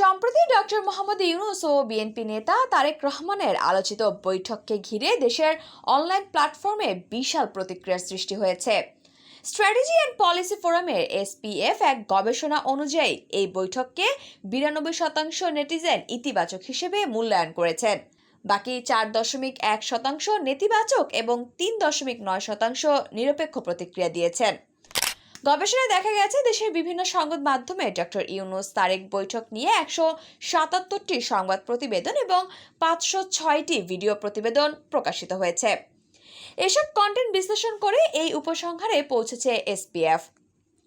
সম্প্রতি ডক্টর মোহাম্মদ ইউনুস ও বিএনপি নেতা তারেক রহমানের আলোচিত বৈঠককে ঘিরে দেশের অনলাইন প্ল্যাটফর্মে বিশাল প্রতিক্রিয়ার সৃষ্টি হয়েছে। স্ট্র্যাটেজি অ্যান্ড পলিসি ফোরামের এসপিএফ এক গবেষণা অনুযায়ী এই বৈঠককে বিরানব্বই শতাংশ নেটিজেন ইতিবাচক হিসেবে মূল্যায়ন করেছেন। বাকি চার দশমিক এক শতাংশ নেতিবাচক এবং তিন দশমিক নয় শতাংশ নিরপেক্ষ প্রতিক্রিয়া দিয়েছেন। গবেষণায় দেখা গেছে দেশের বিভিন্ন সংবাদ মাধ্যমে ডক্টর ইউনুস তারেক বৈঠক নিয়ে একশো সাতাত্তরটি সংবাদ প্রতিবেদন এবং পাঁচশো ছয়টি ভিডিও প্রতিবেদন প্রকাশিত হয়েছে। এসব কন্টেন্ট বিশ্লেষণ করে এই উপসংহারে পৌঁছেছে এসপিএফ।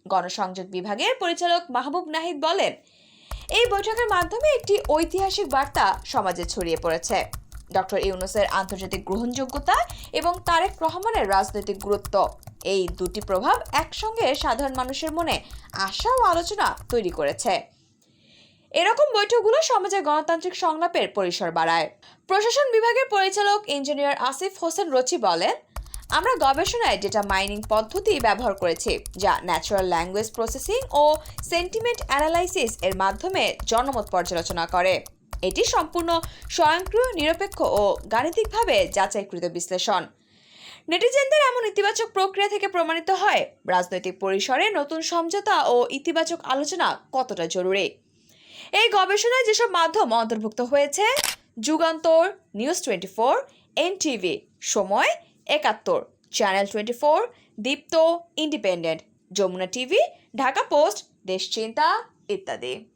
গণসংযোগ বিভাগের পরিচালক মাহবুব নাহিদ বলেন, এই বৈঠকের মাধ্যমে একটি ঐতিহাসিক বার্তা সমাজে ছড়িয়ে পড়েছে। ডক্টর ইউনুসের আন্তর্জাতিক গ্রহণযোগ্যতা এবং তারেক রহমানের রাজনৈতিক গুরুত্ব। এই দুটি প্রভাব একসঙ্গে সাধারণ মানুষের মনে আশা ও আলোচনা তৈরি করেছে। এরকম বৈঠকগুলো সমাজে গণতান্ত্রিক সংলাপের পরিসর বাড়ায়। প্রশাসন বিভাগের পরিচালক ইঞ্জিনিয়ার আসিফ হোসেন রচি বলেন, আমরা গবেষণায় ডেটা মাইনিং পদ্ধতি ব্যবহার করেছি, যা ন্যাচারাল ল্যাঙ্গুয়েজ প্রসেসিং ও সেন্টিমেন্ট অ্যানালাইসিস এর মাধ্যমে জনমত পর্যালোচনা করে। এটি সম্পূর্ণ স্বয়ংক্রিয়, নিরপেক্ষ ও গাণিতিকভাবে যাচাইকৃত বিশ্লেষণ। নেটিজেনদের এমন ইতিবাচক প্রক্রিয়া থেকে প্রমাণিত হয়, রাজনৈতিক পরিসরে নতুন সমঝোতা ও ইতিবাচক আলোচনা কতটা জরুরি। এই গবেষণায় যেসব মাধ্যম অন্তর্ভুক্ত হয়েছে, Jugantor, news twenty four, NTV, Somoy Ekattor, channel twenty four, Deepto, Independent, Jamuna TV, Dhaka Post Deshchinta ইত্যাদি।